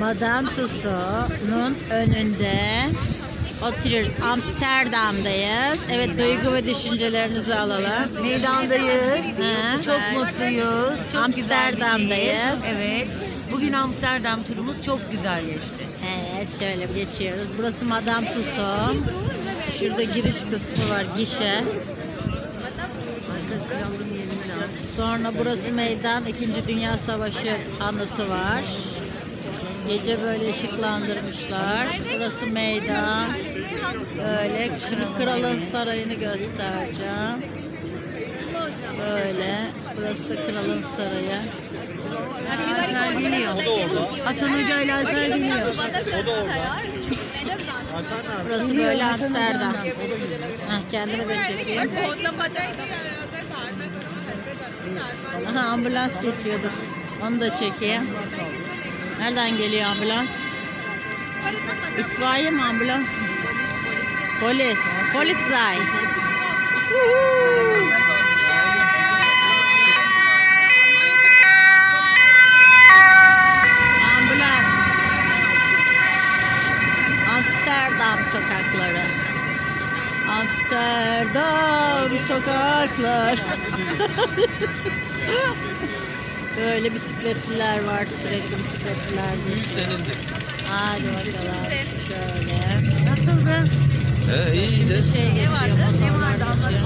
Madame Tussauds'un önünde oturuyoruz. Amsterdam'dayız. Evet duygu ve düşüncelerinizi alalım. Meydandayız. Ha. Çok mutluyuz. Çok Amsterdam'dayız. Evet. Bugün Amsterdam turumuz çok güzel geçti. Evet şöyle geçiyoruz. Burası Madame Tussauds. Şurada giriş kısmı var gişe. Sonra burası meydan. İkinci Dünya Savaşı anıtı var. Gece böyle ışıklandırmışlar. Burası meydan. Böyle şimdi kralın sarayını göstereceğim. Böyle. Burası da kralın sarayı. Alper geliyor. Hasan Hoca ile Alper geliyor. Burası böyle Amsterdam. Heh, kendimi çekeyim. Aha ambulans geçiyordur. Onu da çekeyim. Nereden geliyor ambulans? İtfaiye mi ambulans mı? Polis. Polizei. Huhu. Ambulans. Amsterdam sokakları. Amsterdam sokaklar. Böyle bisikletliler var sürekli bisikletliler. Senindir. Hadi bakalım şöyle. Nasıldı? He iyiydi. Şey geçiyor, motorlar geçiyor.